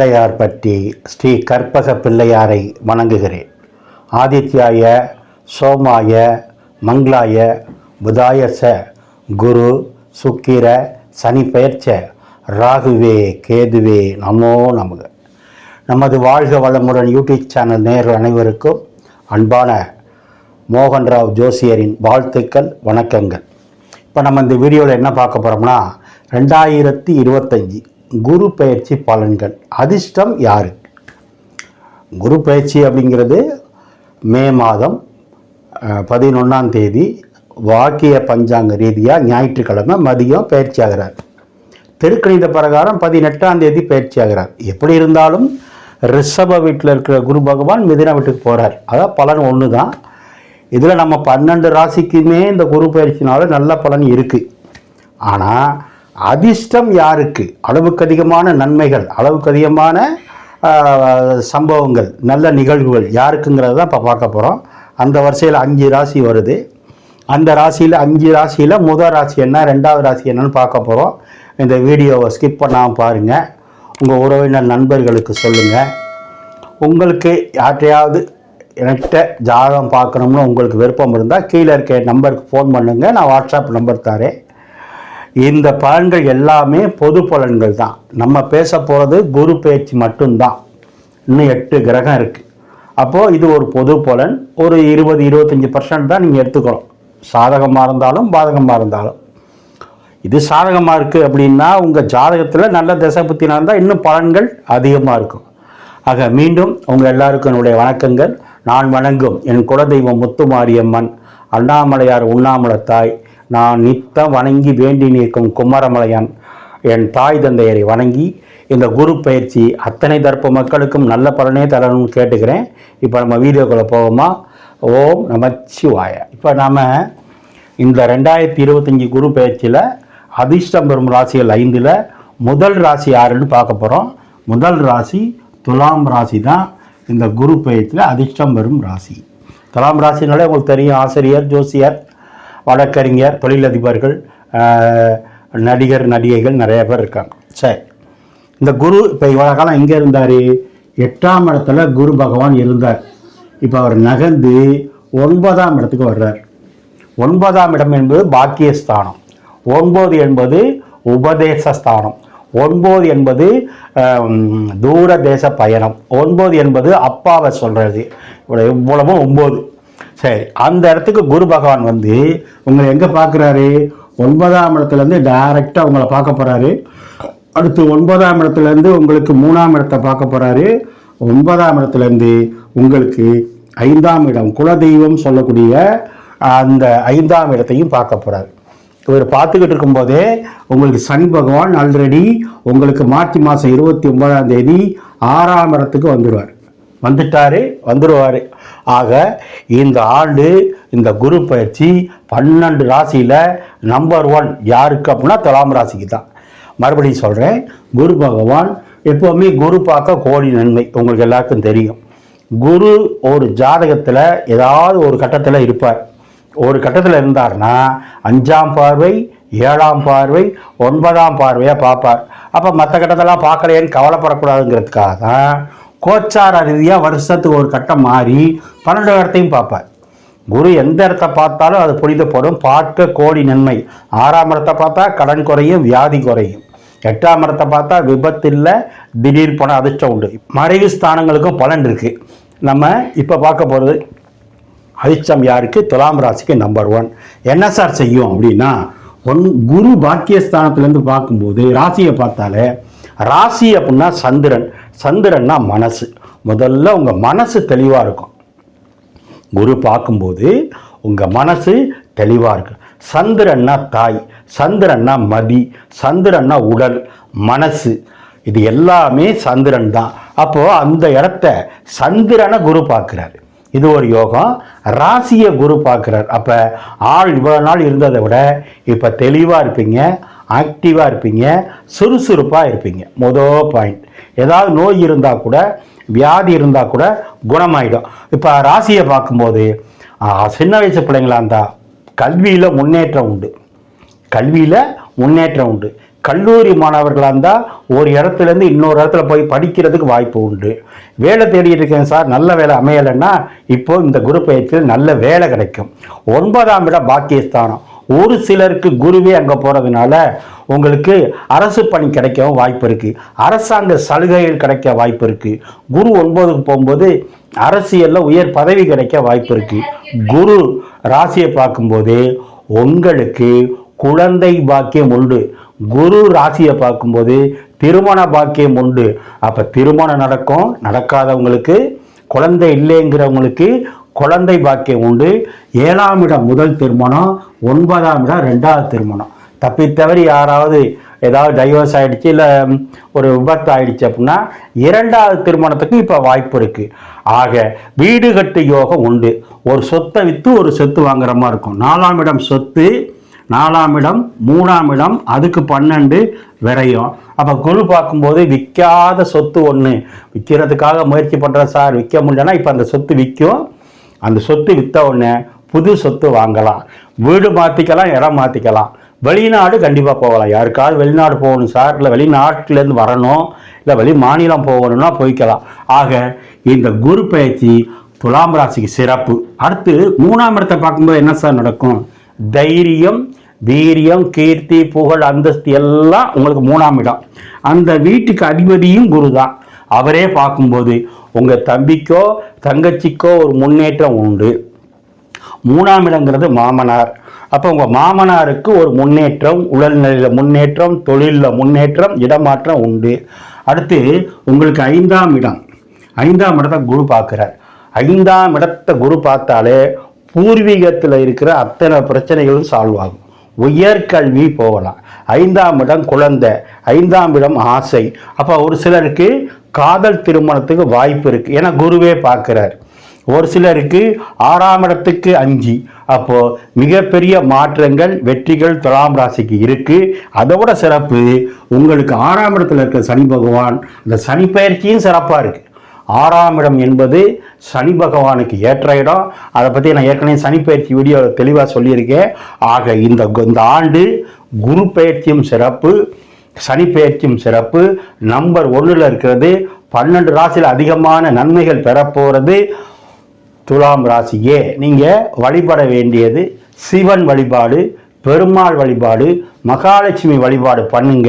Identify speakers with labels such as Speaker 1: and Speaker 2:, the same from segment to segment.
Speaker 1: பிள்ளையார் பற்றி ஸ்ரீ கற்பக பிள்ளையாரை வணங்குகிறேன். ஆதித்யாய சோமாய மங்களாய புதாயச குரு சுக்கிர சனி பெயர்ச்ச ராகுவே கேதுவே நமோ நமக. நமது வாழ்க வளமுடன் யூடியூப் சேனல் நேர் அனைவருக்கும் அன்பான மோகன்ராவ் ஜோசியரின் வாழ்த்துக்கள் வணக்கங்கள். இப்போ நம்ம இந்த வீடியோவில் என்ன பார்க்க போகிறோம்னா ரெண்டாயிரத்தி இருபத்தஞ்சி குரு பயிற்சி பலன்கள். அதிர்ஷ்டம் யாருக்கு குரு பயிற்சி அப்படிங்கிறது மே மாதம் பதினொன்றாம் தேதி வாக்கிய பஞ்சாங்க ரீதியாக ஞாயிற்றுக்கிழமை மதியம் பயிற்சி ஆகிறார். திருக்கணித பிரகாரம் பதினெட்டாம் தேதி பயிற்சி ஆகிறார். எப்படி இருந்தாலும் ரிஷப வீட்டில் இருக்கிற குரு பகவான் மிதின வீட்டுக்கு போகிறார் அதான் பலன் ஒன்று தான் இதில் நம்ம பன்னெண்டு ராசிக்குமே இந்த குரு பயிற்சினால நல்ல பலன் இருக்குது ஆனால் அதிர்ஷ்டம் யாருக்கு? அளவுக்கு அதிகமான நன்மைகள் அளவுக்கு அதிகமான சம்பவங்கள் நல்ல நிகழ்வுகள் யாருக்குங்கிறத தான் இப்போ பார்க்க போகிறோம் அந்த வரிசையில் அஞ்சு ராசி வருது. அந்த ராசியில் அஞ்சு ராசியில் முதல் ராசி என்ன ரெண்டாவது ராசி என்னன்னு பார்க்க போகிறோம் இந்த வீடியோவை ஸ்கிப் பண்ணாமல் பாருங்கள் உங்கள் உறவினர் நண்பர்களுக்கு சொல்லுங்கள் உங்களுக்கு யார்ட்டையாவது என்கிட்ட ஜாதகம் பார்க்கணும்னு உங்களுக்கு விருப்பம் இருந்தால் கீழே இருக்க நம்பருக்கு ஃபோன் பண்ணுங்கள் நான் வாட்ஸ்அப் நம்பர் தரேன். இந்த பலன்கள் எல்லாமே பொது பலன்கள் தான். நம்ம பேச போகிறது குரு பேச்சு மட்டும்தான். இன்னும் எட்டு கிரகம் இருக்குது அப்போது இது ஒரு பொது பலன். ஒரு இருபது இருபத்தஞ்சி பர்சன்ட் தான் நீங்கள் எடுத்துக்கணும். சாதகமாக இருந்தாலும் பாதகமாக இருந்தாலும். இது சாதகமாக இருக்குது அப்படின்னா உங்கள் ஜாதகத்தில் நல்ல திசை புத்தினா இருந்தால் இன்னும் பலன்கள் அதிகமாக இருக்கும். ஆக மீண்டும் உங்கள் எல்லாருக்கும் என்னுடைய வணக்கங்கள். நான் வணங்கும் என் குலதெய்வம் முத்துமாரியம்மன் அண்ணாமலையார் உண்ணாமலை தாய் நான் நித்தம் வணங்கி வேண்டி நிற்கும் குமரமலையன் என் தாய் தந்தையரை வணங்கி இந்த குரு பயிற்சி அத்தனை தரப்பு மக்களுக்கும் நல்ல பலனே தரணும்னு கேட்டுக்கிறேன். இப்போ நம்ம வீடியோக்குள்ளே போவோமா? ஓம் நமச்சிவாய இப்போ நாம் இந்த ரெண்டாயிரத்தி இருபத்தஞ்சி குரு பயிற்சியில் அதிர்ஷ்டம் பெறும் ராசிகள் ஐந்தில் முதல் ராசி யாருன்னு பார்க்க போகிறோம் முதல் ராசி துலாம் ராசி தான் இந்த குரு பயிற்சியில் அதிர்ஷ்டம் பெறும் ராசி. துலாம் ராசினாலே உங்களுக்கு தெரியும் ஆசிரியர் ஜோசியர் வழக்கறிஞர் தொழிலதிபர்கள் நடிகர் நடிகைகள் நிறைய பேர் இருக்காங்க. சரி. இந்த குரு இப்போ இவ்வளோ காலம் எங்கே இருந்தார்? எட்டாம் இடத்துல குரு பகவான் இருந்தார். இப்போ அவர் நகர்ந்து ஒன்பதாம் இடத்துக்கு வர்றார். ஒன்பதாம் இடம் என்பது பாக்கியஸ்தானம். ஒன்பது என்பது உபதேச ஸ்தானம் ஒன்பது என்பது தூர தேச பயணம். ஒன்பது என்பது அப்பாவை சொல்கிறது இவ்வளோ இவ்வளவும் ஒம்பது சரி அந்த இடத்துக்கு குரு பகவான் வந்து உங்களை எங்கே பார்க்குறாரு? ஒன்பதாம் இடத்துலேருந்து டைரெக்டாக உங்களை பார்க்க போகிறாரு அடுத்து ஒன்பதாம் இடத்துலேருந்து உங்களுக்கு மூணாம் இடத்தை பார்க்க போகிறாரு ஒன்பதாம் இடத்துலேருந்து உங்களுக்கு ஐந்தாம் இடம் குலதெய்வம் சொல்லக்கூடிய அந்த ஐந்தாம் இடத்தையும் பார்க்க போகிறார் இவர் பார்த்துக்கிட்டு இருக்கும்போதே உங்களுக்கு சனி பகவான் ஆல்ரெடி உங்களுக்கு மார்ச் மாதம் இருபத்தி ஒன்பதாம் தேதி ஆறாம் இடத்துக்கு வந்துடுவார் வந்துட்டாரு வந்துடுவார் ஆக இந்த ஆண்டு இந்த குரு பயிற்சி பன்னெண்டு ராசியில் நம்பர் ஒன் யாருக்கு அப்படின்னா துலாம் ராசிக்கு தான் மறுபடியும் சொல்கிறேன் குரு பகவான் எப்போவுமே குரு பார்க்க கோடி நன்மை உங்களுக்கு எல்லாருக்கும் தெரியும். குரு ஒரு ஜாதகத்தில் ஏதாவது ஒரு கட்டத்தில் இருப்பார். ஒரு கட்டத்தில் இருந்தார்னா அஞ்சாம் பார்வை ஏழாம் பார்வை ஒன்பதாம் பார்வையாக பார்ப்பார். அப்போ மற்ற கட்டத்தெல்லாம் பார்க்கலையேன்னு கவலைப்படக்கூடாதுங்கிறதுக்காக தான் கோச்சார ரீதியாக வருஷத்துக்கு ஒரு கட்டம் மாறி பன்னெண்டு இடத்தையும் பார்ப்பார். குரு எந்த இடத்த பார்த்தாலும் அது புனிதப்படும் பார்க்க கோடி நன்மை. ஆறாம் இடத்தை பார்த்தா கடன் குறையும் வியாதி குறையும். எட்டாம் இடத்தை பார்த்தா விபத்து இல்லை திடீர் போன அதிர்ஷ்டம் உண்டு. மறைவு ஸ்தானங்களுக்கும் பலன் இருக்குது நம்ம இப்போ பார்க்க போகிறது அதிர்ஷ்டம் யாருக்கு? துலாம் ராசிக்கு நம்பர் ஒன் என்ன சார் செய்யும் அப்படின்னா ஒன் குரு பாக்கியஸ்தானத்துலேருந்து பார்க்கும்போது ராசியை பார்த்தாலே ராசி அப்படின்னா சந்திரன். சந்திரன்னா மனசு. முதல்ல உங்கள் மனசு தெளிவாக இருக்கும். குரு பார்க்கும்போது உங்கள் மனசு தெளிவாக இருக்கும் சந்திரன்னா தாய் சந்திரன்னா மதி சந்திரன்னா உடல் மனசு. இது எல்லாமே சந்திரன் தான். அப்போது அந்த இடத்த சந்திரனை குரு பார்க்குறாரு. இது ஒரு யோகம். ராசியை குரு பார்க்குறார். அப்போ ஆள் இவ்வளோ நாள் இருந்ததை விட இப்போ தெளிவாக இருப்பீங்க. ஆக்டிவாக இருப்பீங்க சுறுசுறுப்பாக இருப்பீங்க. மொதல் பாயிண்ட். ஏதாவது நோய் இருந்தால் கூட வியாதி இருந்தால் கூட குணமாயிடும். இப்போ ராசியை பார்க்கும்போது சின்ன வயசு பிள்ளைங்களா இருந்தால் கல்வியில் முன்னேற்றம் உண்டு. கல்வியில் முன்னேற்றம் உண்டு. கல்லூரி மாணவர்களாக இருந்தால் ஒரு இடத்துலேருந்து இன்னொரு இடத்துல போய் படிக்கிறதுக்கு வாய்ப்பு உண்டு. வேலை தேடிட்டு இருக்கேன் சார் நல்ல வேலை அமையலைன்னா இப்போது இந்த குரு பயிற்சியில் நல்ல வேலை கிடைக்கும். ஒன்பதாம் இடம் பாக்கியஸ்தானம். ஒரு சிலருக்கு குருவே அங்கே போகிறதுனால உங்களுக்கு அரசு பணி கிடைக்கவும் வாய்ப்பு இருக்குது அரசாங்க சலுகைகள் கிடைக்க வாய்ப்பு இருக்குது குரு ஒன்பதுக்கு போகும்போது அரசியலில் உயர் பதவி கிடைக்க வாய்ப்பு இருக்குது குரு ராசியை பார்க்கும்போது உங்களுக்கு குழந்தை பாக்கியம் உண்டு. குரு ராசியை பார்க்கும்போது திருமண பாக்கியம் உண்டு. அப்போ திருமணம் நடக்கும் நடக்காதவங்களுக்கு குழந்தை இல்லைங்கிறவங்களுக்கு குழந்தை பாக்கியம் உண்டு. ஏழாம் இடம் முதல் திருமணம் ஒன்பதாம் இடம் ரெண்டாவது திருமணம். தப்பித்தவறி யாராவது ஏதாவது டைவர்ஸ் ஆகிடுச்சு இல்லை ஒரு விபத்து ஆயிடுச்சு அப்படின்னா இரண்டாவது திருமணத்துக்கு இப்போ வாய்ப்பு இருக்குது ஆக வீடு கட்டு யோகம் உண்டு. ஒரு சொத்தை விற்று ஒரு சொத்து வாங்குற மாதிரி இருக்கும். நாலாம் இடம் சொத்து நாலாம் இடம் மூணாம் இடம் அதுக்கு பன்னெண்டு விரையும். அப்போ குரு பார்க்கும்போது விற்காத சொத்து ஒன்று விற்கிறதுக்காக முயற்சி பண்ணுற சார் விற்க முடியலன்னா இப்போ அந்த சொத்து விற்கும். அந்த சொத்து விற்ற உடனே புது சொத்து வாங்கலாம். வீடு மாற்றிக்கலாம் இடம் மாற்றிக்கலாம் வெளிநாடு கண்டிப்பாக போகலாம். யாருக்காவது வெளிநாடு போகணும் சார் இல்லை வெளிநாட்டிலேருந்து வரணும் இல்லை வெளி மாநிலம் போகணும்னா போய்க்கலாம். ஆக இந்த குரு பயிற்சி துலாம் ராசிக்கு சிறப்பு. அடுத்து மூணாம் இடத்தை பார்க்கும்போது என்ன சார் நடக்கும்? தைரியம் வீரியம் கீர்த்தி புகழ் அந்தஸ்து எல்லாம் உங்களுக்கு மூணாம் இடம். அந்த வீட்டுக்கு அதிபதியும் குரு தான் அவரே பார்க்கும்போது உங்கள் தம்பிக்கோ தங்கச்சிக்கோ ஒரு முன்னேற்றம் உண்டு. மூணாம் இடங்கிறது மாமனார். அப்போ உங்கள் மாமனாருக்கு ஒரு முன்னேற்றம் உடல்நிலையில் முன்னேற்றம் தொழிலில் முன்னேற்றம் இடமாற்றம் உண்டு. அடுத்து உங்களுக்கு ஐந்தாம் இடம். ஐந்தாம் இடத்தை குரு பார்க்குறார். ஐந்தாம் இடத்தை குரு பார்த்தாலே பூர்வீகத்தில் இருக்கிற அத்தனை பிரச்சனைகளும் சால்வ் ஆகும். உயர்கல்வி போகலாம். ஐந்தாம் இடம் குழந்தை ஐந்தாம் இடம் ஆசை. அப்போ ஒரு சிலருக்கு காதல் திருமணத்துக்கு வாய்ப்பு இருக்குது ஏன்னா குருவே பார்க்குறார். ஒரு சிலருக்கு ஆறாம் இடத்துக்கு அஞ்சு. அப்போது மிகப்பெரிய மாற்றங்கள் வெற்றிகள் துலாம் ராசிக்கு இருக்குது அதோட சிறப்பு உங்களுக்கு ஆறாம் இடத்துல இருக்க சனி பகவான் இந்த சனி பயிற்சியும் சிறப்பாக இருக்குது ஆறாம் இடம் என்பது சனி பகவானுக்கு ஏற்ற இடம். அதை பற்றி நான் ஏற்கனவே சனி பயிற்சி வீடியோவில் தெளிவாக சொல்லியிருக்கேன். ஆக இந்த இந்த ஆண்டு குரு பயிற்சியும் சிறப்பு. சனி பெயர்ச்சியும் சிறப்பு. நம்பர் ஒன்றில் இருக்கிறது பன்னெண்டு ராசியில் அதிகமான நன்மைகள் பெறப்போகிறது துலாம் ராசியே நீங்கள் வழிபட வேண்டியது சிவன் வழிபாடு பெருமாள் வழிபாடு மகாலட்சுமி வழிபாடு பண்ணுங்க.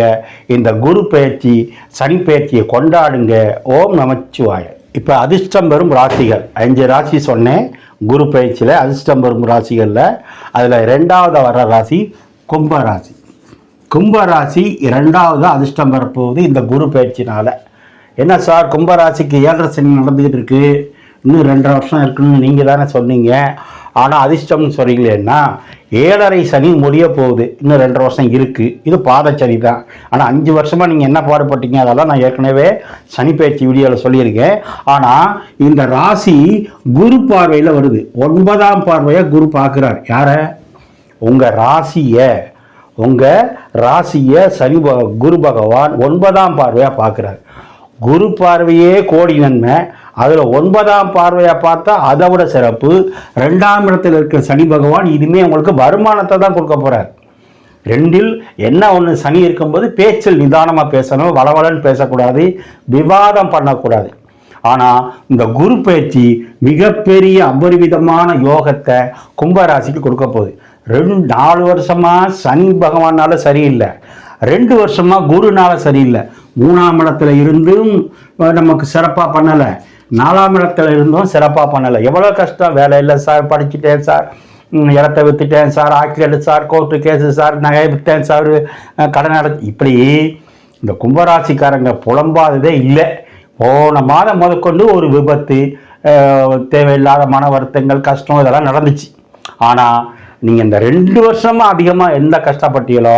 Speaker 1: இந்த குரு பயிற்சி சனி பயிற்சியை கொண்டாடுங்க. ஓம் நமச்சிவாய. இப்போ அதிர்ஷ்டம் பெறும் ராசிகள். அஞ்சு ராசி சொன்னேன். குரு பயிற்சியில் அதிர்ஷ்டம் பெறும் ராசிகளில். அதில் ரெண்டாவது வர ராசி கும்ப ராசி கும்பராசி இரண்டாவது அதிர்ஷ்டம் பெறப்போகுது இந்த குரு பயிற்சினால. என்ன சார் கும்பராசிக்கு ஏழரை சனி நடந்துக்கிட்டு இருக்கு. இன்னும் ரெண்டரை வருஷம் இருக்குன்னு நீங்கள் தானே சொன்னீங்க. ஆனால் அதிர்ஷ்டம்னு சொல்றீங்களேன்னா ஏழரை சனி முடிய போகுது. இன்னும் ரெண்டரை வருஷம் இருக்குது இது பாதச்சனி தான். ஆனால் அஞ்சு வருஷமாக நீங்கள் என்ன பாடுபட்டீங்க? அதெல்லாம் நான் ஏற்கனவே சனி பயிற்சி வீடியோவில் சொல்லியிருக்கேன். ஆனால் இந்த ராசி குரு பார்வையில் வருது. ஒன்பதாம் பார்வையை குரு பார்க்குறார். யாரை? உங்கள் ராசியை. உங்கள் ராசியை சனி பக- குரு பகவான் ஒன்பதாம் பார்வையாக பார்க்குறாரு குரு பார்வையே கோடி நன்மை. அதில் ஒன்பதாம் பார்வையாக பார்த்தா அதை விட சிறப்பு. ரெண்டாம் இடத்தில் இருக்கிற சனி பகவான் இதுவுமே உங்களுக்கு வருமானத்தை தான் கொடுக்க போகிறார் ரெண்டில் என்ன ஒன்று சனி இருக்கும்போது பேச்சில் நிதானமாக பேசணும் வளவலன்னு பேசக்கூடாது விவாதம் பண்ணக்கூடாது. ஆனால் இந்த குரு பயிற்சி மிகப்பெரிய அபரிவிதமான யோகத்தை கும்பராசிக்கு கொடுக்க போகுது. ரெண்டு நாலு வருஷமாக சனி பகவானால் சரியில்லை. ரெண்டு வருஷமாக குருனால் சரியில்லை. மூணாம் இடத்துல இருந்தும் நமக்கு சிறப்பாக பண்ணலை. நாலாம் இடத்துல இருந்தும் சிறப்பாக பண்ணலை. எவ்வளோ கஷ்டம்? வேலை இல்லை சார் படிச்சுட்டேன் சார். இடத்த விற்றுட்டேன் sir accident sir court case sir நகை விற்றேன் சார் கடன் அடை இப்படி இந்த கும்பராசிக்காரங்க புலம்பாததே இல்லை. போன மாதம் முதற்கொண்டு ஒரு விபத்து தேவையில்லாத மன வருத்தங்கள் கஷ்டம் இதெல்லாம் நடந்துச்சு. ஆனால் நீங்கள் இந்த ரெண்டு வருஷமாக அதிகமாக எந்த கஷ்டப்பட்டீங்களோ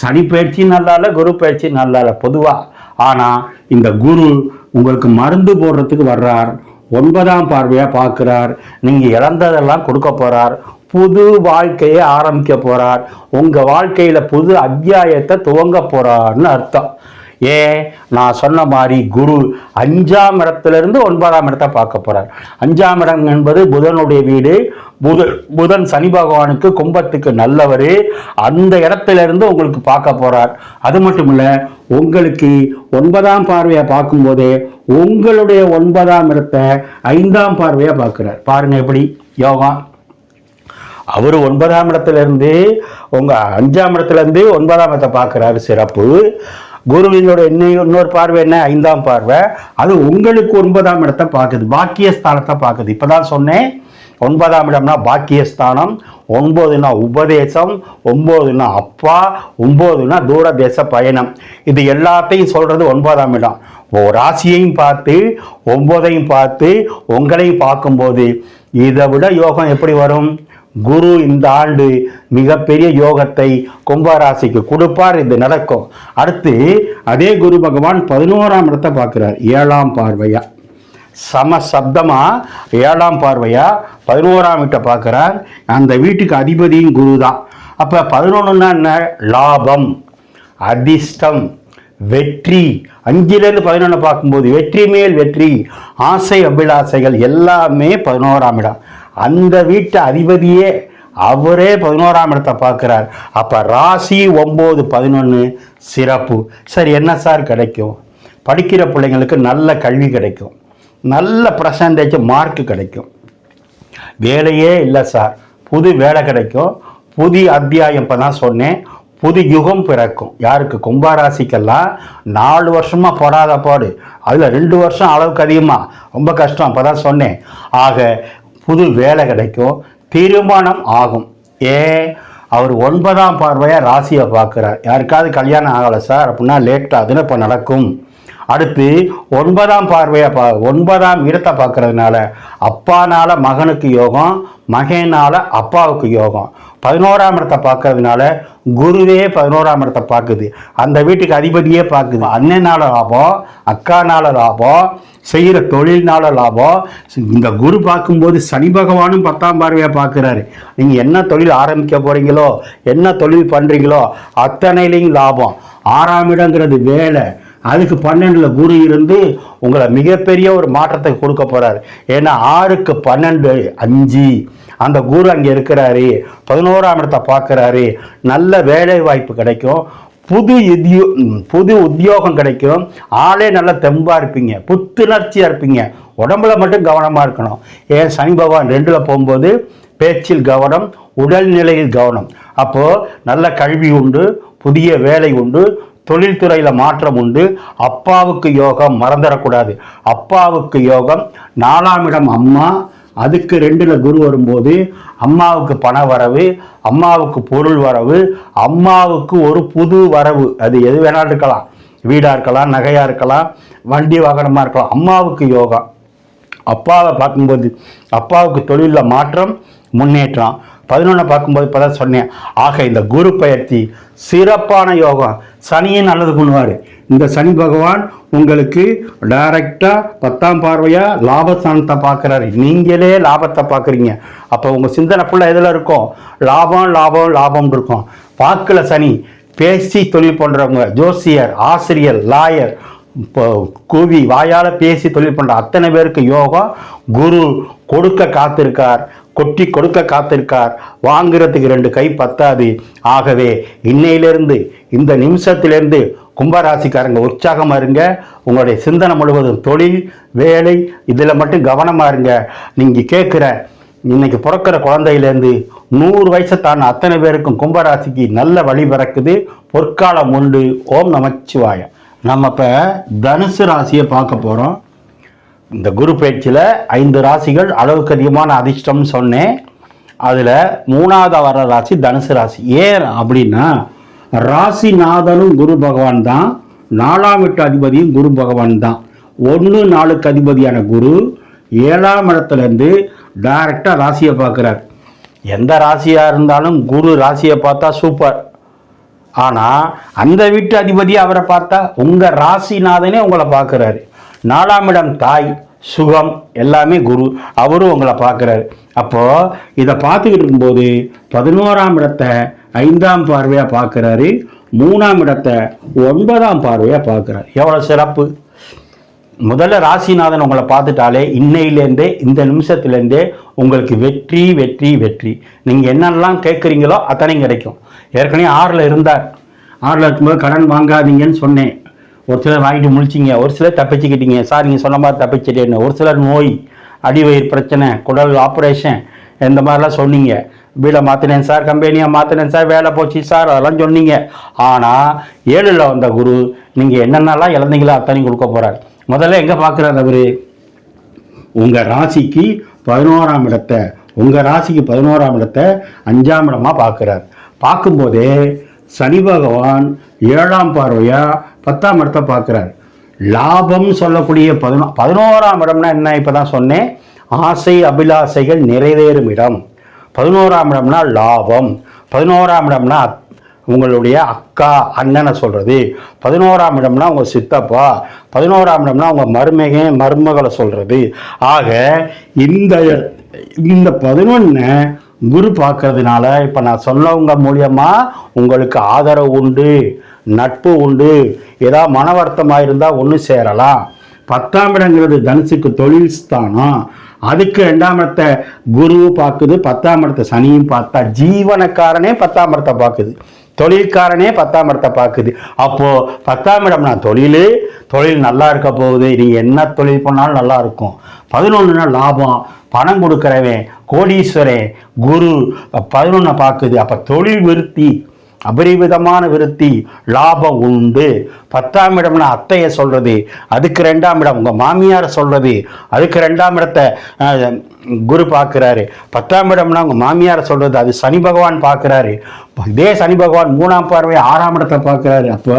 Speaker 1: சனி பயிற்சி நல்லா இல்லை குரு பயிற்சி நல்லா இல்லை பொதுவாக ஆனால் இந்த குரு உங்களுக்கு மருந்து போடுறதுக்கு வர்றார். ஒன்பதாம் பார்வையாக பார்க்குறார். நீங்கள் இழந்ததெல்லாம் கொடுக்க போகிறார் புது வாழ்க்கையை ஆரம்பிக்க போகிறார் உங்கள் வாழ்க்கையில் புது அத்தியாயத்தை துவங்க போகிறார்னு அர்த்தம். ஏன்? நான் சொன்ன மாதிரி குரு அஞ்சாம் இடத்திலிருந்து ஒன்பதாம் இடத்தை பார்க்க போகிறார் அஞ்சாம் இடம் என்பது புதனுடைய வீடு. புத புதன் சனி பகவானுக்கு கும்பத்துக்கு நல்லவர். அந்த இடத்துல இருந்து உங்களுக்கு பார்க்க போகிறார் அது மட்டும் இல்லை உங்களுக்கு ஒன்பதாம் பார்வையை பார்க்கும்போதே உங்களுடைய ஒன்பதாம் இடத்தை ஐந்தாம் பார்வையாக பார்க்குறார். பாருங்க எப்படி யோகா. அவர் ஒன்பதாம் இடத்துலேருந்து உங்கள் உங்க அஞ்சாம் இடத்துலேருந்து ஒன்பதாம் இடத்தை பார்க்குறாரு சிறப்பு. குருவினோட இன்னொரு பார்வை என்ன? ஐந்தாம் பார்வை. அது உங்களுக்கு ஒன்பதாம் இடத்தை பார்க்குது. பாக்கியஸ்தானத்தை பார்க்குது. இப்போ தான் சொன்னேன். ஒன்பதாம் இடம்னா பாக்கியஸ்தானம் ஒன்பதுனா உபதேசம் ஒன்பதுனா அப்பா ஒன்பதுனா தூர தேச பயணம். இது எல்லாத்தையும் சொல்கிறது ஒன்பதாம் இடம். ஓ ராசியையும் பார்த்து ஒன்பதையும் பார்த்து உங்களையும் பார்க்கும்போது இதை விட யோகம் எப்படி வரும்? குரு இந்த ஆண்டு மிகப்பெரிய யோகத்தை கும்பராசிக்கு கொடுப்பார் இது நடக்கும். அடுத்து அதே குரு பகவான் பதினோராம் இடத்தை பார்க்கிறார். ஏழாம் பார்வையா? சம சப்தமா? ஏழாம் பார்வையா? பதினோராம் வீட்டை பார்க்கிறார். அந்த வீட்டுக்கு அதிபதியும் குரு தான் அப்ப பதினொன்றுன்னா என்ன? லாபம் அதிர்ஷ்டம் வெற்றி. அஞ்சிலிருந்து பதினொன்று பார்க்கும்போது வெற்றி மேல் வெற்றி ஆசை அபிலாசைகள் எல்லாமே பதினோராம் இடம். அந்த வீட்டு அதிபதியே அவரே பதினோராம் இடத்தை பார்க்குறார். அப்போ ராசி ஒம்பது பதினொன்று சிறப்பு. சரி என்ன சார் கிடைக்கும்? படிக்கிற பிள்ளைங்களுக்கு நல்ல கல்வி கிடைக்கும். நல்ல பர்சன்டேஜ் மார்க் கிடைக்கும். வேலையே இல்லை சார். புது வேலை கிடைக்கும். புதிய அத்தியாயம் இப்போ தான் சொன்னேன். புது யுகம் பிறக்கும். யாருக்கு? கும்பாராசிக்கெல்லாம் நாலு வருஷமாக போடாத பாடு. அதில் ரெண்டு வருஷம் அளவுக்கு அதிகமாக ரொம்ப கஷ்டம். அப்போ தான் சொன்னேன். ஆக புது வேலை கிடைக்கும் திருமணம் ஆகும். ஏன் அவர் ஒன்பதாம் பார்வையாக ராசியை பார்க்குறார். யாருக்காவது கல்யாணம் ஆகலை சார் அப்படின்னா லேட் ஆகுதுன்னு இப்போ நடக்கும். அடுத்து ஒன்பதாம் பார்வையை பா ஒன்பதாம் இடத்தை பார்க்கறதுனால அப்பானால மகனுக்கு யோகம் மகனால அப்பாவுக்கு யோகம். பதினோராம் இடத்தை பார்க்கறதுனால குருவே பதினோராம் இடத்தை பார்க்குது. அந்த வீட்டுக்கு அதிபதியே பார்க்குது. அண்ணனால லாபம் அக்கானால லாபம் செய்கிற தொழில்னால லாபம். இந்த குரு பார்க்கும்போது சனி பகவானும் பத்தாம் பார்வையாக பார்க்குறாரு. நீங்கள் என்ன தொழில் ஆரம்பிக்க போகிறீங்களோ என்ன தொழில் பண்ணுறீங்களோ அத்தனையிலையும் லாபம். ஆறாம் இடங்கிறது வேலை. அதுக்கு பன்னெண்டில் குரு இருந்து உங்களை மிகப்பெரிய ஒரு மாற்றத்தை கொடுக்க போகிறார் ஏன்னா ஆறுக்கு பன்னெண்டு அஞ்சு. அந்த குரு அங்கே இருக்கிறாரு. பதினோராம் இடத்தை பார்க்குறாரு. நல்ல வேலை வாய்ப்பு கிடைக்கும். புது உத்தியோ புது உத்தியோகம் கிடைக்கும். ஆளே நல்ல தெம்பாக இருப்பீங்க. புத்துணர்ச்சியாக இருப்பீங்க. உடம்புல மட்டும் கவனமாக இருக்கணும். ஏன்? சனி பகவான் ரெண்டில் போகும்போது பேச்சில் கவனம் உடல்நிலையில் கவனம். அப்போது நல்ல கல்வி உண்டு புதிய வேலை உண்டு தொழில்துறையில் மாற்றம் உண்டு. அப்பாவுக்கு யோகம் மறந்துடக்கூடாது அப்பாவுக்கு யோகம் நாலாம் இடம் அம்மா அதுக்கு ரெண்டில் குரு வரும்போது அம்மாவுக்கு பண வரவு அம்மாவுக்கு பொருள் வரவு அம்மாவுக்கு ஒரு புது வரவு. அது எது வேணாலும் இருக்கலாம். வீடாக இருக்கலாம் நகையாக இருக்கலாம் வண்டி வாகனமாக இருக்கலாம். அம்மாவுக்கு யோகம். அப்பாவை பார்க்கும்போது அப்பாவுக்கு தொழிலில் மாற்றம் முன்னேற்றம். பதினொன்றை பார்க்கும்போது இப்போ தான் சொன்னேன். ஆக இந்த குரு பயிற்சி சிறப்பான யோகம். சனியை நல்லது பண்ணுவார். இந்த சனி பகவான் உங்களுக்கு டைரக்டாக பத்தாம் பார்வையாக லாபஸ்தானத்தை பார்க்குறாரு. நீங்களே லாபத்தை பார்க்குறீங்க. அப்போ உங்கள் சிந்தனை ஃபுல்லாக எதில் இருக்கும்? லாபம் லாபம் லாபம் இருக்கும். பார்க்கல சனி பேசி தொழில் பண்ணுறவங்க ஜோசியர் ஆசிரியர் லாயர் இப்போ கூவி வாயால் பேசி தொழில் பண்ணுற அத்தனை பேருக்கு யோகம் குரு கொடுக்க காத்திருக்கார். கொட்டி கொடுக்க காத்திருக்கார். வாங்குறதுக்கு ரெண்டு கை பத்தாது. ஆகவே இன்னையிலிருந்து இந்த நிமிஷத்திலிருந்து கும்பராசிக்காரங்க உற்சாகமா இருங்க. உங்களுடைய சிந்தனை முழுவதும் தொழில் வேலை இதில் மட்டும் கவனமா இருங்க. நீங்கள் கேட்குற இன்னைக்கு பிறக்கிற குழந்தையிலேருந்து நூறு வயசை தான் அத்தனை பேருக்கும் கும்பராசிக்கு நல்ல வழி பிறக்குது. பொற்காலம் உண்டு. ஓம் நமச்சிவாயம். நம்ம இப்போ தனுசு ராசியை பார்க்க போகிறோம் இந்த குரு பயிற்சியில் ஐந்து ராசிகள் அளவுக்கு அதிகமான அதிர்ஷ்டம்னு சொன்னேன். அதில் மூணாவது வர ராசி தனுசு ராசி. ஏன் அப்படின்னா ராசிநாதனும் குரு பகவான் தான் நாலாம் வீட்டு அதிபதியும் குரு பகவான் தான். ஒன்று நாளுக்கு அதிபதியான குரு ஏழாம் இடத்துலேருந்து டைரக்டாக ராசியை பார்க்குறார். எந்த ராசியாக இருந்தாலும் குரு ராசியை பார்த்தா சூப்பர் ஆனால் அந்த வீட்டு அதிபதி அவரை பார்த்தா உங்கள் ராசிநாதனே உங்களை பார்க்குறாரு. நாலாம் இடம் தாய் சுகம் எல்லாமே குரு. அவரும் உங்களை பார்க்குறாரு. அப்போது இதை பார்த்துக்கிட்டு இருக்கும்போது பதினோராம் இடத்தை ஐந்தாம் பார்வையாக பார்க்குறாரு. மூணாம் இடத்தை ஒன்பதாம் பார்வையாக பார்க்குறாரு. எவ்வளோ சிறப்பு. முதல்ல ராசிநாதன் உங்களை பார்த்துட்டாலே இன்னையிலேருந்தே இந்த நிமிஷத்துலேருந்தே உங்களுக்கு வெற்றி வெற்றி வெற்றி. நீங்கள் என்னெல்லாம் கேட்குறீங்களோ அத்தனையும் கிடைக்கும். ஏற்கனவே ஆறில் இருந்தார். ஆறில் இருக்கும்போது கடன் வாங்காதீங்கன்னு சொன்னேன். ஒரு சிலர் வாங்கிட்டு முழிச்சிங்க ஒரு சிலர் தப்பிச்சுக்கிட்டீங்க. சார் நீங்கள் சொன்ன மாதிரி தப்பிச்சிட்டேன்னு ஒரு சிலர் நோய் அடிவயிறு பிரச்சனை குடல் ஆப்ரேஷன் இந்த மாதிரிலாம் சொன்னீங்க. வீடை மாற்றினேன் சார் கம்பெனியை மாற்றினேன் சார் வேலை போச்சு சார் அதெல்லாம் சொன்னீங்க. ஆனால் ஏழில் வந்த குரு நீங்கள் என்னென்னலாம் இழந்தீங்களோ அத்தனையும் கொடுக்க போகிறார் முதல்ல எங்கே பார்க்குறாரு அவர்? உங்கள் ராசிக்கு பதினோராம் இடத்தை உங்கள் ராசிக்கு பதினோராம் இடத்தை அஞ்சாம் இடமாக பார்க்குறார் பார்க்கும்போதே சனி பகவான் ஏழாம் பார்வையா பத்தாம் இடத்தை பார்க்குறார். லாபம் சொல்லக்கூடிய பதினோ பதினோராம் இடம்னா என்ன? இப்போ தான் சொன்னேன். ஆசை அபிலாசைகள் நிறைவேறும் இடம். பதினோராம் இடம்னா லாபம். பதினோராம் இடம்னா உங்களுடைய அக்கா அண்ணனை சொல்கிறது பதினோராம் இடம்னா உங்கள் சித்தப்பா. பதினோராம் இடம்னா உங்கள் மருமக மருமகளை சொல்கிறது ஆக இந்த இந்த பதினொன்று குரு பார்க்கறதுனால இப்போ நான் சொன்னவங்க மூலியமாக உங்களுக்கு ஆதரவு உண்டு நட்பு உண்டு. ஏதாவது மன வருத்தமாக இருந்தால் ஒன்று சேரலாம். பத்தாம் இடங்கிறது தனுசுக்கு தொழில் ஸ்தானம். அதுக்கு ரெண்டாம் இடத்தை குரு பார்க்குது பத்தாம் இடத்தை சனியும் பார்த்தா ஜீவனக்காரனே பத்தாம் இடத்தை பார்க்குது. தொழில்காரனே பத்தாம் இடத்தை பார்க்குது. அப்போது பத்தாம் இடம்னா தொழில் தொழில் நல்லா இருக்க போகுது. நீ என்ன தொழில் பண்ணாலும் நல்லா இருக்கும். பதினொன்றுனா லாபம். பணம் கொடுக்குறவன் கோடீஸ்வரன் குரு பதினொன்றை பார்க்குது. அப்போ தொழில் விருத்தி அபரிவிதமான விருத்தி லாபம் உண்டு. பத்தாம் இடம்னா அத்தையை சொல்கிறது அதுக்கு ரெண்டாம் இடம் உங்கள் மாமியாரை சொல்கிறது அதுக்கு ரெண்டாம் இடத்தை குரு பார்க்குறாரு. பத்தாம் இடம்னா உங்கள் மாமியாரை சொல்கிறது அது சனி பகவான் பார்க்குறாரு. இதே சனி பகவான் மூணாம் பார்வை ஆறாம் இடத்தை பார்க்குறாரு. அப்போ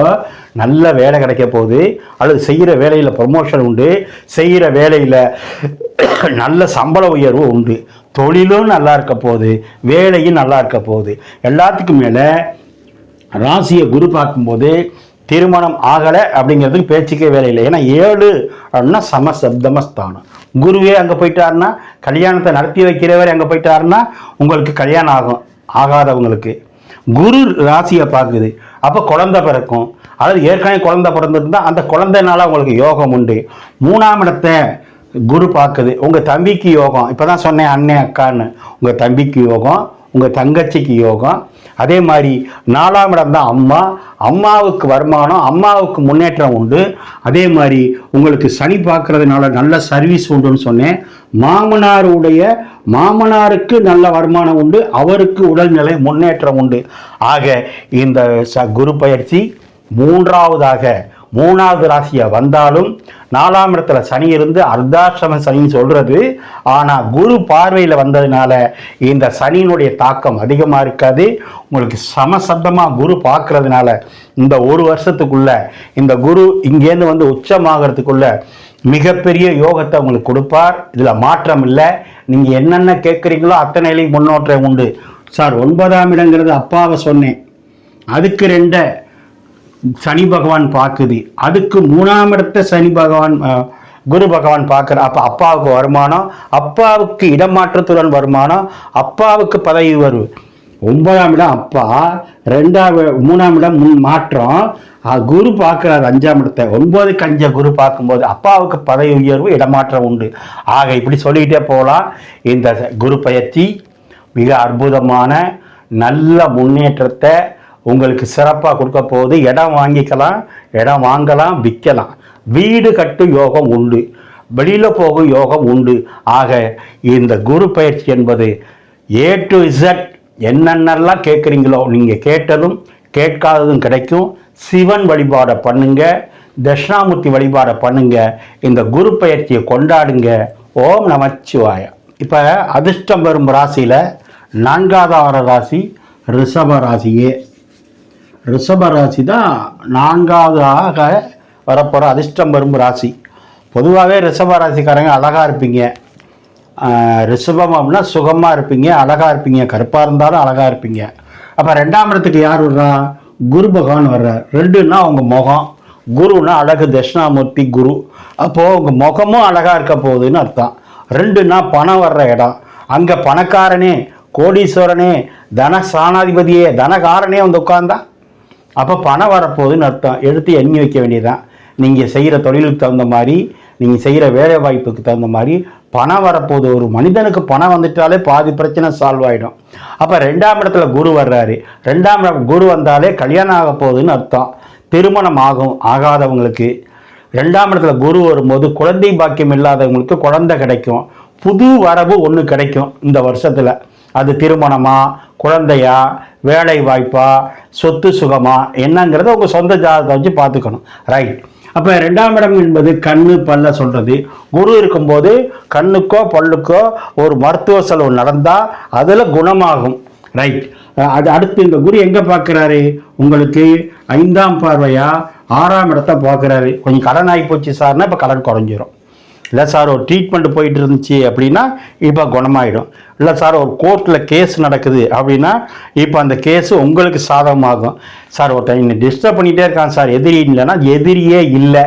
Speaker 1: நல்ல வேலை கிடைக்க போகுது. அல்லது செய்கிற வேலையில் ப்ரொமோஷன் உண்டு. செய்கிற வேலையில் நல்ல சம்பள உயர்வு உண்டு. தொழிலும் நல்லா இருக்க போகுது. வேலையும் நல்லா இருக்க போகுது. எல்லாத்துக்கும் மேலே ராசியை குரு பார்க்கும்போது திருமணம் ஆகலை அப்படிங்கிறதுக்கு பேச்சுக்கே வேலை இல்லை. ஏன்னா ஏழு அப்படின்னா சமசப்தமஸ்தானம். குருவே அங்கே போயிட்டாருன்னா கல்யாணத்தை நடத்தி வைக்கிறவர் அங்கே போயிட்டாருன்னா உங்களுக்கு கல்யாணம் ஆகும் ஆகாதவங்களுக்கு. குரு ராசியை பார்க்குது. அப்போ குழந்தை பிறக்கும். அதாவது ஏற்கனவே குழந்தை பிறந்திருந்தா அந்த குழந்தைனால உங்களுக்கு யோகம் உண்டு. மூணாம் இடத்தை குரு பார்க்குது. உங்கள் தம்பிக்கு யோகம். இப்போ தான் சொன்னேன் அண்ணன் அக்கான்னு. உங்கள் தம்பிக்கு யோகம். உங்கள் தங்கச்சிக்கு யோகம். அதே மாதிரி நாலாம் இடம் தான் அம்மா. அம்மாவுக்கு வருமானம் அம்மாவுக்கு முன்னேற்றம் உண்டு. அதே மாதிரி உங்களுக்கு சனி பார்க்கறதுனால நல்ல சர்வீஸ் உண்டுன்னு சொன்னேன். மாமனாருடைய மாமனாருக்கு நல்ல வருமானம் உண்டு. அவருக்கு உடல்நிலை முன்னேற்றம் உண்டு. ஆக இந்த ச குரு பயிற்சி மூன்றாவதாக மூணாவது ராசியா வந்தாலும் நாலாம் இடத்துல சனி இருந்து அர்த்தாசிரம சனின்னு சொல்றது. ஆனால் குரு பார்வையில் வந்ததுனால இந்த சனியினுடைய தாக்கம் அதிகமாக இருக்காது. உங்களுக்கு சமசப்தமாக குரு பார்க்கறதுனால இந்த ஒரு வருஷத்துக்குள்ள இந்த குரு இங்கேருந்து வந்து உச்சமாகறதுக்குள்ள மிகப்பெரிய யோகத்தை உங்களுக்கு கொடுப்பார். இதில் மாற்றம் இல்லை. நீங்கள் என்னென்ன கேட்குறீங்களோ அத்தனையிலையும் முன்னோற்றம் உண்டு. சார் ஒன்பதாம் இடங்கிறது அப்பாவை சொன்னேன். அதுக்கு ரெண்டை சனி பகவான் பார்க்குது. அதுக்கு மூணாம் இடத்தை சனி பகவான் குரு பகவான் பார்க்குற அப்போ அப்பாவுக்கு வருமானம் அப்பாவுக்கு இடமாற்றத்துடன் வருமானம் அப்பாவுக்கு பதவி வரும் ஒன்பதாம் இடம் அப்பா ரெண்டாம் மூணாம் இடம் முன் மாற்றம். குரு பார்க்குறாரு அஞ்சாம் இடத்தை. ஒன்பதுக்கு கஞ்ச குரு பார்க்கும்போது அப்பாவுக்கு பதவி உயர்வு இடமாற்றம் உண்டு. ஆக இப்படி சொல்லிக்கிட்டே போகலாம். இந்த குரு பயிற்சி மிக அற்புதமான நல்ல முன்னேற்றத்தை உங்களுக்கு சிறப்பாக கொடுக்க போகுது. இடம் வாங்கிக்கலாம் இடம் வாங்கலாம் விற்கலாம். வீடு கட்டும் யோகம் உண்டு. வெளியில் போகும் யோகம் உண்டு. ஆக இந்த குரு பயிற்சி என்பது ஏ டு இசட் என்னென்னலாம் கேட்குறீங்களோ நீங்கள் கேட்டதும் கேட்காததும் கிடைக்கும். சிவன் வழிபாடை பண்ணுங்க. தட்சிணாமூர்த்தி வழிபாடை பண்ணுங்க. இந்த குரு பயிற்சியை கொண்டாடுங்க. ஓம் நமச்சிவாய. இப்போ அதிர்ஷ்டம் வரும் ராசியில் நான்காவது ராசி ரிஷப ராசியே. ரிஷப ராசி தான் நான்காவதாக வரப்போகிற அதிர்ஷ்டம் வரும் ராசி. பொதுவாகவே ரிஷப ராசிக்காரங்க அழகாக இருப்பீங்க. ஆஹ் ரிஷபம் அப்படின்னா சுகமாக இருப்பீங்க அழகாக இருப்பீங்க கருப்பாக இருந்தாலும் அழகாக இருப்பீங்க. அப்போ ரெண்டாம் இடத்துக்கு யார் வர்றா? குரு பகவான் வர்றார். ரெண்டுன்னா அவங்க முகம். குருன்னா அழகு தட்சிணாமூர்த்தி குரு. அப்போது உங்கள் முகமும் அழகாக இருக்க போகுதுன்னு அர்த்தம். ரெண்டுன்னா பணம் வர்ற இடம். அங்கே பணக்காரனே கோடீஸ்வரனே தன சாணாதிபதியே தனகாரனே வந்து உட்கார்ந்தா அப்போ பணம் வரப்போகுதுன்னு அர்த்தம். எடுத்து எண்ணி வைக்க வேண்டியதுதான். நீங்கள் செய்கிற தொழிலுக்கு தகுந்த மாதிரி நீங்கள் செய்கிற வேலை வாய்ப்புக்கு தகுந்த மாதிரி பணம் வரப்போகுது. ஒரு மனிதனுக்கு பணம் வந்துட்டாலே பாதி பிரச்சனை சால்வ் ஆகிடும் அப்போ ரெண்டாம் இடத்துல குரு வர்றாரு. ரெண்டாம் குரு வந்தாலே கல்யாணம் ஆக போகுதுன்னு அர்த்தம். திருமணம் ஆகும் ஆகாதவங்களுக்கு. ரெண்டாம் இடத்துல குரு வரும்போது குழந்தை பாக்கியம் இல்லாதவங்களுக்கு குழந்தை கிடைக்கும். புது வரவு ஒன்று கிடைக்கும் இந்த வருஷத்தில். அது திருமணமா குழந்தையா வேலை வாய்ப்பா சொத்து சுகமா என்னங்கிறத உங்கள் சொந்த ஜாதகத்தை வச்சு பார்த்துக்கணும். ரைட் அப்போ ரெண்டாம் இடம் என்பது கண்ணு பல்ல சொல்கிறது குரு இருக்கும்போது கண்ணுக்கோ பல்லுக்கோ ஒரு மருத்துவ செலவு நடந்தால் அதில் குணமாகும். ரைட் அது அடுத்து இந்த குரு எங்கே பார்க்குறாரு? உங்களுக்கு ஐந்தாம் பார்வையாக ஆறாம் இடத்த பார்க்குறாரு. கொஞ்சம் கடன் ஆகி போச்சு சார்னா இப்போ கடன் குறைஞ்சிரும். இல்லை சார் ஒரு ட்ரீட்மெண்ட் போயிட்டு இருந்துச்சு அப்படின்னா இப்போ குணமாயிடும். இல்லை சார் ஒரு கோர்ட்டில் கேஸ் நடக்குது அப்படின்னா இப்போ அந்த கேஸு உங்களுக்கு சாதகமாகும். சார் ஒருத்தன் என்னை டிஸ்டர்ப் பண்ணிகிட்டே இருக்கான் சார். எதிரி இல்லைன்னா எதிரியே இல்லை.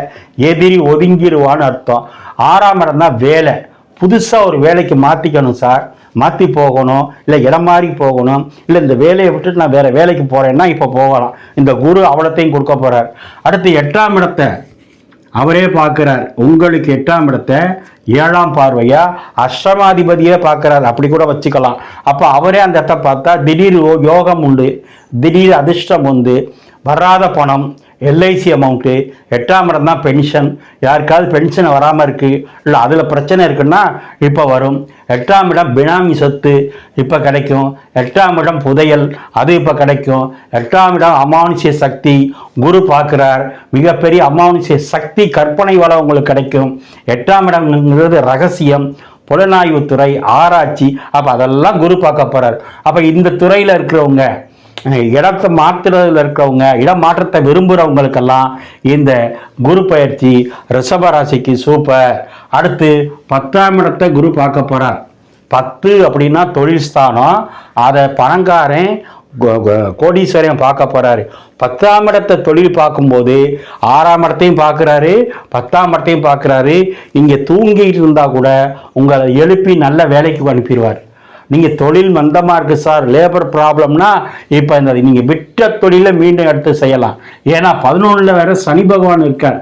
Speaker 1: எதிரி ஒதுங்கிடுவான்னு அர்த்தம். ஆறாம் இடம் தான் வேலை. புதுசாக ஒரு வேலைக்கு மாற்றிக்கணும் சார். மாற்றி போகணும். இல்லை இடம் மாறி போகணும். இல்லை இந்த வேலையை விட்டுட்டு நான் வேறு வேலைக்கு போகிறேன்னா இப்போ போகலாம். இந்த குரு அவ்வளோத்தையும் கொடுக்க போகிறார் அடுத்து எட்டாம் இடத்தை அவரே பார்க்கிறார். உங்களுக்கு எட்டாம் இடத்தை ஏழாம் பார்வையா அஷ்டமாதிபதியே பார்க்கிறார். அப்படி கூட வச்சுக்கலாம். அப்போ அவரே அந்த இடத்த பார்த்தா திடீர் யோகம் உண்டு திடீர் அதிர்ஷ்டம் உண்டு வராத பணம் எல்ஐசி அமௌண்ட்டு எட்டாம் இடம் தான் பென்ஷன் யாருக்காவது பென்ஷன் வராமல் இருக்குது இல்லை அதில் பிரச்சனை இருக்குன்னா இப்போ வரும். எட்டாம் இடம் பினாமி சொத்து இப்போ கிடைக்கும். எட்டாம் இடம் புதையல் அது இப்போ கிடைக்கும். எட்டாம் இடம் அமானுஷ்ய சக்தி குரு பார்க்குறார். மிகப்பெரிய அமானுஷ்ய சக்தி கற்பனை வளம் உங்களுக்கு கிடைக்கும். எட்டாம் இடம்ங்கிறது ரகசியம். புலனாய்வுத்துறை ஆராய்ச்சி அப்போ அதெல்லாம் குரு பார்க்க போகிறார் அப்போ இந்த துறையில் இருக்கிறவங்க இடத்தை மாற்றுறதுல இருக்கிறவங்க இடம் மாற்றத்தை விரும்புகிறவங்களுக்கெல்லாம் இந்த குரு பயிற்சி ரிஷப ராசிக்கு சூப்பர் அடுத்து பத்தாம் இடத்தை குரு பார்க்க போகிறார் பத்து அப்படின்னா தொழில் ஸ்தானம் அதை பணங்காரன் கோ- கோடீஸ்வரன் பார்க்க போகிறாரு பத்தாம் இடத்தை தொழில் பார்க்கும்போது ஆறாம் இடத்தையும் பார்க்குறாரு பத்தாம் இடத்தையும் பார்க்குறாரு. இங்கே தூங்கிட்டு இருந்தால் கூட உங்களை எழுப்பி நல்ல வேலைக்கு அனுப்பிடுவார். நீங்கள் தொழில் மந்தமாக இருக்குது சார் லேபர் ப்ராப்ளம்னா இப்போ இந்த நீங்கள் விட்ட தொழிலை மீண்டும் எடுத்து செய்யலாம். ஏன்னா பதினொன்றில் வேற சனி பகவான் இருக்கார்.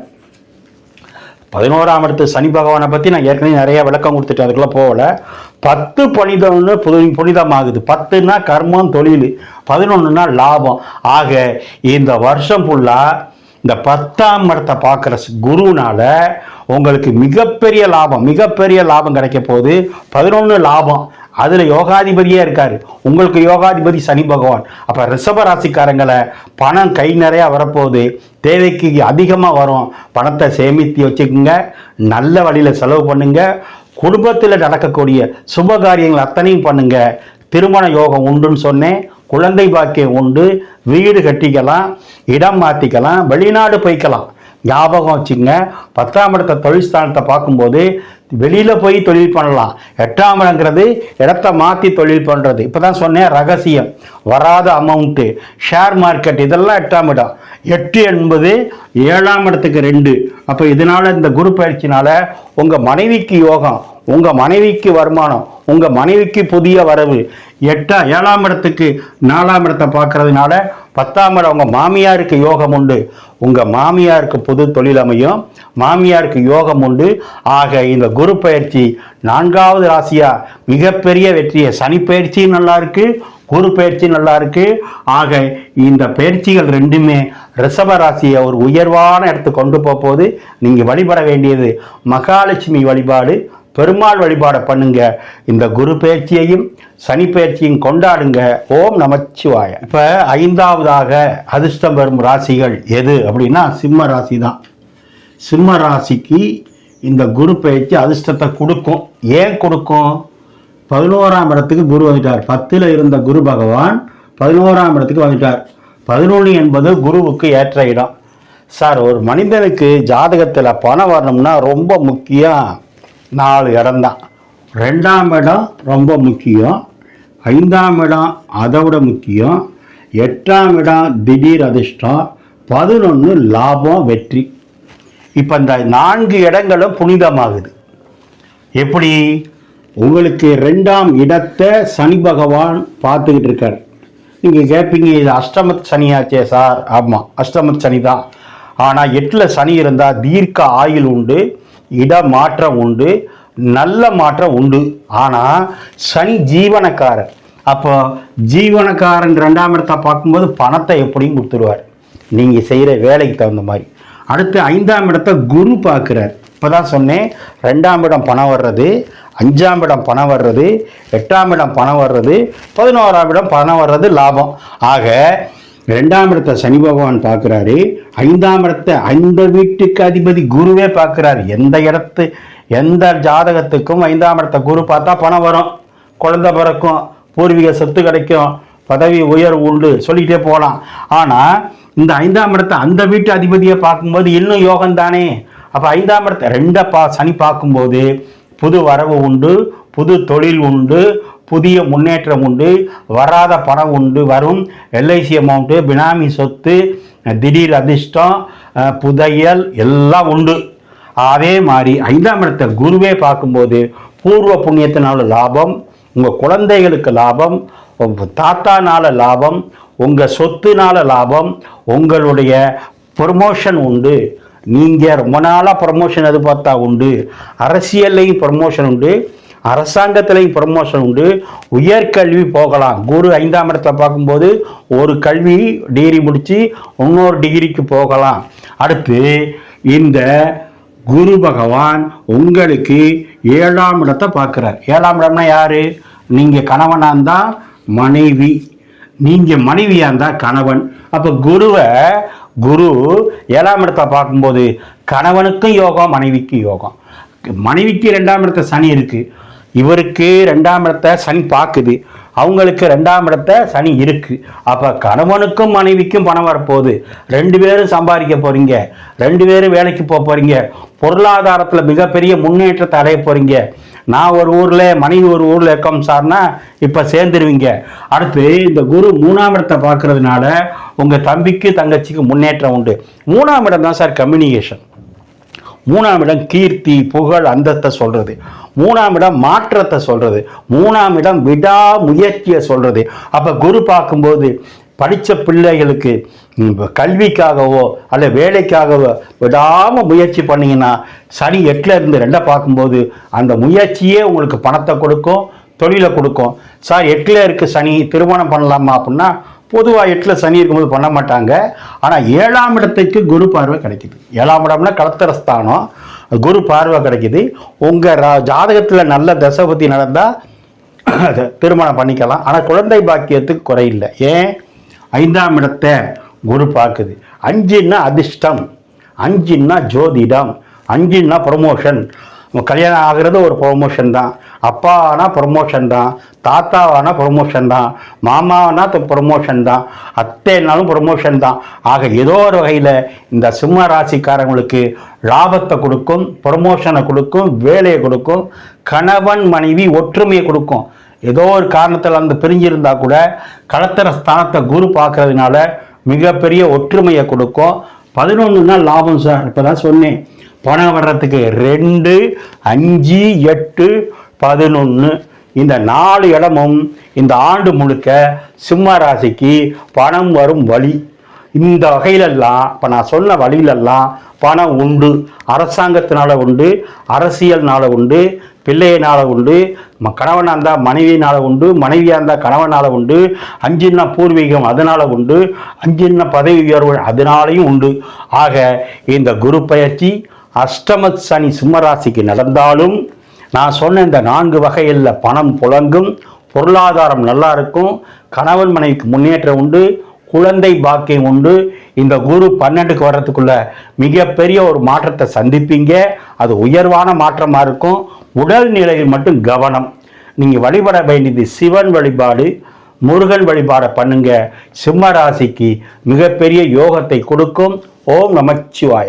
Speaker 1: பதினோராம் இடத்து சனி பகவானை பற்றி நான் ஏற்கனவே நிறைய விளக்கம் கொடுத்துட்டேன் அதுக்குள்ளே போகல. பத்து புனிதம்னு புது புனிதமாகுது. பத்துனா கர்மம் தொழில். பதினொன்றுனா லாபம். ஆக இந்த வருஷம் ஃபுல்லாக இந்த பத்தாம் இடத்தை பார்க்குற குருனால் உங்களுக்கு மிகப்பெரிய லாபம் மிகப்பெரிய லாபம் கிடைக்க போகுது. பதினொன்று லாபம். அதில் யோகாதிபதியே இருக்கார். உங்களுக்கு யோகாதிபதி சனி பகவான். அப்போ ரிஷப ராசிக்காரங்களை பணம் கை நிறையா வரப்போகுது. தேவைக்கு அதிகமாக வரும். பணத்தை சேமித்து வச்சுக்கோங்க. நல்ல வழியில் செலவு பண்ணுங்க. குடும்பத்தில் நடக்கக்கூடிய சுப காரியங்கள் அத்தனையும் பண்ணுங்க. திருமண யோகம் உண்டுன்னு சொன்னேன். குழந்தை பாக்கியம் உண்டு. வீடு கட்டிக்கலாம். இடம் மாற்றிக்கலாம் வெளிநாடு போய்க்கலாம். ஞாபகம் வச்சுங்க. பத்தாம் இடத்த தொழில் ஸ்தானத்தை பார்க்கும்போது வெளியில் போய் தொழில் பண்ணலாம். எட்டாம் இடங்கிறது இடத்த மாற்றி தொழில் பண்ணுறது இப்போ தான் சொன்னேன் ரகசியம். வராத அமௌண்ட்டு ஷேர் மார்க்கெட் இதெல்லாம் எட்டாம் இடம். எட்டு என்பது ஏழாம் இடத்துக்கு ரெண்டு. அப்போ இதனால் இந்த குரு பயிற்சினால் உங்கள் மனைவிக்கு யோகம் உங்கள் மனைவிக்கு வருமானம் உங்கள் மனைவிக்கு புதிய வரவு எட்டா ஏழாம் இடத்துக்கு நாலாம் இடத்தை பார்க்கறதுனால பத்தாம் இடம் உங்கள் மாமியாருக்கு யோகம் உண்டு. உங்கள் மாமியாருக்கு புது தொழில் அமையும். மாமியாருக்கு யோகம் உண்டு. ஆக இந்த குரு பயிற்சி நான்காவது ராசியா மிகப்பெரிய வெற்றியை. சனி பயிற்சியும் நல்லா இருக்குது குரு பயிற்சி நல்லா இருக்குது ஆக இந்த பயிற்சிகள் ரெண்டுமே ரிஷப ராசியை ஒரு உயர்வான இடத்துக்கு கொண்டு போகும்போது நீங்கள் வழிபட வேண்டியது மகாலட்சுமி வழிபாடு. பெருமாள் வழிபாடை பண்ணுங்க. இந்த குரு பயிற்சியையும் சனி பயிற்சியும் கொண்டாடுங்க. ஓம் நமச்சிவாய. இப்போ ஐந்தாவதாக அதிர்ஷ்டம் வரும் ராசிகள் எது அப்படின்னா சிம்ம ராசி தான் சிம்ம ராசிக்கு இந்த குரு பயிற்சி அதிர்ஷ்டத்தை கொடுக்கும். ஏன் கொடுக்கும்? பதினோராம் இடத்துக்கு குரு வந்துட்டார். பத்தில் இருந்த குரு பகவான் பதினோராம் இடத்துக்கு வந்துட்டார். பதினொன்று என்பது குருவுக்கு ஏற்ற இடம். சார் ஒரு மனிதனுக்கு ஜாதகத்தில் பணம் வரணும்னா ரொம்ப முக்கியம். நாலு இடம்தான் ரெண்டாம் இடம் ரொம்ப முக்கியம். ஐந்தாம் இடம் அதை விட முக்கியம். எட்டாம் இடம் திடீர் அதிர்ஷ்டம். பதினொன்று லாபம் வெற்றி. இப்போ இந்த நான்கு இடங்களும் புனிதமாகுது. எப்படி? உங்களுக்கு ரெண்டாம் இடத்தை சனி பகவான் பார்த்துக்கிட்டு இருக்கார். நீங்கள் கேட்பீங்க இது அஷ்டமத் சனியாச்சே சார். ஆமாம் அஷ்டமத் சனி தான் ஆனால் எட்டில் சனி இருந்தால் தீர்க்க ஆயுள் உண்டு. இட மாற்றம் உண்டு நல்ல மாற்றம் உண்டு. ஆனால் சனி ஜீவனக்காரன் அப்போ ஜீவனக்காரன் ரெண்டாம் இடத்தை பார்க்கும்போது பணத்தை எப்படியும் கொடுத்துருவார். நீங்கள் செய்கிற வேலைக்கு தகுந்த மாதிரி. அடுத்து ஐந்தாம் இடத்தை குரு பார்க்குறார். இப்போ தான் சொன்னேன் ரெண்டாம் இடம் பணம் வர்றது அஞ்சாம் இடம் பணம் வர்றது எட்டாம் இடம் பணம் வர்றது பதினோராம் இடம் பணம் வர்றது லாபம். ஆக ரெண்டாம் இடத்தை சனி பகவான் பார்க்குறாரு. ஐந்தாம் இடத்தை அந்த வீட்டுக்கு அதிபதி குருவே பார்க்குறாரு. எந்த இடத்து எந்த ஜாதகத்துக்கும் ஐந்தாம் இடத்த குரு பார்த்தா பணம் வரும். குழந்தை பிறக்கும் பூர்வீக சொத்து கிடைக்கும் பதவி உயர்வு உண்டு சொல்லிக்கிட்டே போகலாம். ஆனால் இந்த ஐந்தாம் இடத்தை அந்த வீட்டு அதிபதியை பார்க்கும்போது இன்னும் யோகம் தானே? அப்போ ஐந்தாம் இடத்தை ரெண்டை பா சனி பார்க்கும்போது புது வரவு உண்டு புது தொழில் உண்டு புதிய முன்னேற்றம் உண்டு வராத பணம் உண்டு வரும் எல்ஐசி அமௌண்ட்டு பினாமி சொத்து திடீர் அதிர்ஷ்டம் புதையல் எல்லாம் உண்டு. அதே மாதிரி ஐந்தாம் இடத்தை குருவே பார்க்கும்போது பூர்வ புண்ணியத்தினால லாபம் உங்கள் குழந்தைகளுக்கு லாபம் தாத்தானால லாபம் உங்கள் சொத்துனால லாபம் உங்களுடைய ப்ரொமோஷன் உண்டு. நீங்கள் ரொம்ப நாளாக ப்ரமோஷன் எதிர்பார்த்தா உண்டு. அரசியல்லையும் ப்ரமோஷன் உண்டு. அரசாங்கத்திலையும் ப்ரமோஷன் உண்டு. உயர்கல்வி போகலாம். குரு ஐந்தாம் இடத்துல பார்க்கும்போது ஒரு கல்வி டிகிரி முடித்து இன்னொரு டிகிரிக்கு போகலாம். அடுத்து இந்த குரு பகவான் உங்களுக்கு ஏழாம் இடத்தை பார்க்குறார். ஏழாம் இடம்னா யார்? நீங்கள் கணவனாக இருந்தால் மனைவி. நீங்கள் மனைவியாக இருந்தால் கணவன். அப்போ குருவை குரு ஏழாம் இடத்தை பார்க்கும்போது கணவனுக்கும் யோகம் மனைவிக்கும் யோகம். மனைவிக்கு ரெண்டாம் இடத்த சனி இருக்குது இவருக்கு ரெண்டாம் இடத்த சனி பார்க்குது. அவங்களுக்கு ரெண்டாம் இடத்த சனி இருக்கு. அப்போ கணவனுக்கும் மனைவிக்கும் பணம் வரப்போகுது. ரெண்டு பேரும் சம்பாதிக்க போறீங்க. ரெண்டு பேரும் வேலைக்கு போக போறீங்க. பொருளாதாரத்தில் மிகப்பெரிய முன்னேற்றத்தை அடைய போறீங்க. நான் ஒரு ஊரில் மனைவி ஒரு ஊரில் இருக்கோம் சார்னா இப்போ சேர்ந்துருவீங்க. அடுத்து இந்த குரு மூணாம் இடத்தை பார்க்கறதுனால உங்கள் தம்பிக்கு தங்கச்சிக்கு முன்னேற்றம் உண்டு. மூணாம் இடம் தான் சார் கம்யூனிகேஷன் மூணாம் இடம் கீர்த்தி புகழ் அந்தத்தை சொல்கிறது மூணாம் இடம் மாற்றத்தை சொல்கிறது மூணாம் இடம் விடாமுயற்சியை சொல்கிறது அப்போ குரு பார்க்கும்போது படித்த பிள்ளைகளுக்கு கல்விக்காகவோ அல்ல வேலைக்காகவோ விடாமல் முயற்சி பண்ணிங்கன்னா சனி எட்டில் இருந்து ரெண்டை பார்க்கும்போது அந்த முயற்சியே உங்களுக்கு பணத்தை கொடுக்கும் தொழிலை கொடுக்கும். சார் எட்டில் இருக்குது சனி திருமணம் பண்ணலாமா அப்படின்னா பொதுவாக எட்டில் சனி இருக்கும்போது பண்ண மாட்டாங்க. ஆனால் ஏழாம் இடத்துக்கு குரு பார்வை கிடைக்குது. ஏழாம் இடம்னா கலத்தரஸ்தானம். குரு பார்வை கிடைக்குது. உங்கள் ஜாதகத்தில் நல்ல தசபதி நடந்தால் திருமணம் பண்ணிக்கலாம். ஆனால் குழந்தை பாக்கியத்துக்கு குறையில்லை. ஏன்? ஐந்தாம் இடத்தை குரு பார்க்குது. அஞ்சுன்னா அதிர்ஷ்டம். அஞ்சுன்னா ஜோதிடம். அஞ்சுன்னா ப்ரொமோஷன் கல்யாணம் ஆகிறது ஒரு ப்ரொமோஷன் தான். அப்பாவானா ப்ரொமோஷன் தான் தாத்தாவானா ப்ரொமோஷன் தான் மாமானா ப்ரொமோஷன் தான் அத்தைனாலும் ப்ரொமோஷன் தான். ஆக ஏதோ ஒரு வகையில் இந்த சிம்ம ராசிக்காரங்களுக்கு லாபத்தை கொடுக்கும் ப்ரொமோஷனை கொடுக்கும் வேலையை கொடுக்கும் கணவன் மனைவி ஒற்றுமையை கொடுக்கும். ஏதோ ஒரு காரணத்தில் அந்த பிரிஞ்சிருந்தா கூட களத்திர ஸ்தானத்தை குரு பார்க்கறதுனால மிகப்பெரிய ஒற்றுமையை கொடுக்கும். பதினொன்றுனா லாபம் சார் இப்போ தான் சொன்னேன். பணம் வர்றதுக்கு ரெண்டு அஞ்சு எட்டு பதினொன்று இந்த நாலு இடமும் இந்த ஆண்டு முழுக்க சிம்ம ராசிக்கு பணம் வரும் வழி. இந்த வகையிலெல்லாம் இப்போ நான் சொன்ன வழியிலெல்லாம் பணம் உண்டு. அரசாங்கத்தினால உண்டு அரசியல்னால உண்டு பிள்ளையினால உண்டு கணவனாக இருந்தால் மனைவியினால உண்டு மனைவியாக இருந்தால் கணவனால் உண்டு அஞ்சின்ன பூர்வீகம் அதனால் உண்டு அஞ்சின்ன பதவி உயர்வு அதனாலையும் உண்டு. ஆக இந்த குரு பயிற்சி அஷ்டம சனி சிம்மராசிக்கு நடந்தாலும் நான் சொன்ன இந்த நான்கு வகையில் பணம் புழங்கும் பொருளாதாரம் நல்லா இருக்கும் கணவன் மனைவிக்கு முன்னேற்றம் உண்டு குழந்தை பாக்கியம் உண்டு. இந்த குரு பன்னெண்டுக்கு வர்றதுக்குள்ள மிகப்பெரிய ஒரு மாற்றத்தை சந்திப்பீங்க. அது உயர்வான மாற்றமாக இருக்கும். உடல் நிலையில் மட்டும் கவனம். நீங்கள் வழிபட வேண்டியது சிவன் வழிபாடு முருகன் வழிபாடை பண்ணுங்க. சிம்ம ராசிக்கு மிகப்பெரிய யோகத்தை கொடுக்கும். ஓம் நமச்சிவாய.